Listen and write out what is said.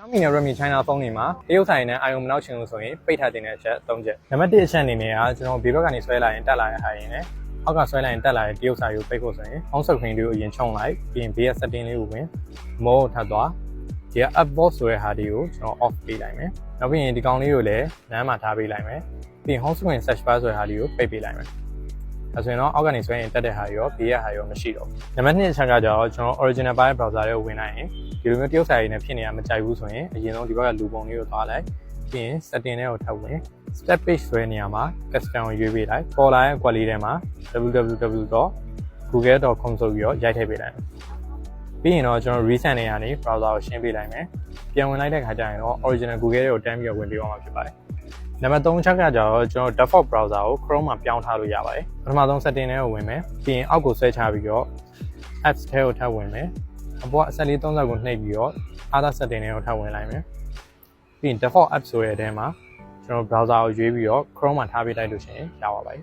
Xiaomi နဲ့ Redmi China ဖုန်းတွေမှာတရုတ်ဆိုင်နဲ့ iOS မနောက်ချင်လို့ဆိုရင်ပိတ်ထားတဲ့အချက်၃ချက်နံပါတ်၁အချက်အနေနဲ့ကကျွန်တော်ဘေးဘက်ကနေဆွဲလာရင်တက်လာတဲ့ဟာရင်းနဲ့အောက်ကဆွဲလိုက်ရင်တက်လာတဲ့တရုတ်ဆိုင်ကိုပိတ်ဖို့ဆိုရင် home screen လေးကိုအရင်ခြုံလိုက်ပြီးရင်ဘေးက setting လေးကိုဝင် mode ထပ်သွားဒီက up box ဆိုတဲ့ဟာဒီကိုကျွန်တော် off ပေးလိုက်မယ်နောက်ပြီးရင်ဒီကောင်လေးကိုလည်းလမ်းမှာထားပေးလိုက်မယ်ပြီးရင် home screen search bar ဆိုတဲ့ဟာလေးကိုပိတ်ပေးလိုက်မယ် အဲဆိုရင်တော့အောက်ကနေဆွဲရင်တက်တဲ့ဟာရောဘေးကဟာရောမရှိတော့ဘူးနံပါတ်2အချက်ကကျတော့ကျွန်တော် original file browser တွေကိုဝင်လိုက်ရင်ဒီလိုမျိုးတရုတ်ဆိုင်နဲ့ဖြစ်နေတာမကြိုက်ဘူးဆိုရင်အရင်ဆုံးဒီဘက်ကလူပုံလေးကိုသွားလိုက်ပြီးရင် setting တွေကိုထပ်ဝင် step page ဆိုတဲ့နေရာမှာ custom ကိုရွေးပေးလိုက် ပေါ်လာတဲ့ quality ထဲမှာ www.google.com ဆိုပြီးတော့ရိုက်ထည့်ပေးလိုက် ပြီးရင်တော့ကျွန်တော် recent နေရာနေ browser ကိုရှင်းပေးလိုက်မယ်ပြန်ဝင်လိုက်တဲ့ခါကျရင်တော့ original Google တွေကိုတန်းပြီးတော့ဝင်ပေးအောင်မှာဖြစ်ပါတယ်နံပါတ်3ချက်ကကြတော့ကျွန်တော် default browser ကို Chrome မှာပြောင်းထားလို့ရပါတယ်ပထမဆုံး setting တွေကိုဝင်မယ်ပြီးရင်အောက်ကိုဆွဲချပြီးတော့ apps ထဲကိုထပ်ဝင်မယ်အပေါ်အဆက်လေး30ကိုနှိပ်ပြီးတော့ other setting တွေကိုထပ်ဝင်လိုက်မယ်ပြီးရင် default app ဆိုတဲ့အထဲမှာကျွန်တော် browser ကိုရွေးပြီးတော့ Chrome မှာထားပေးလိုက်လို့ရှိရင်ရပါပါတယ်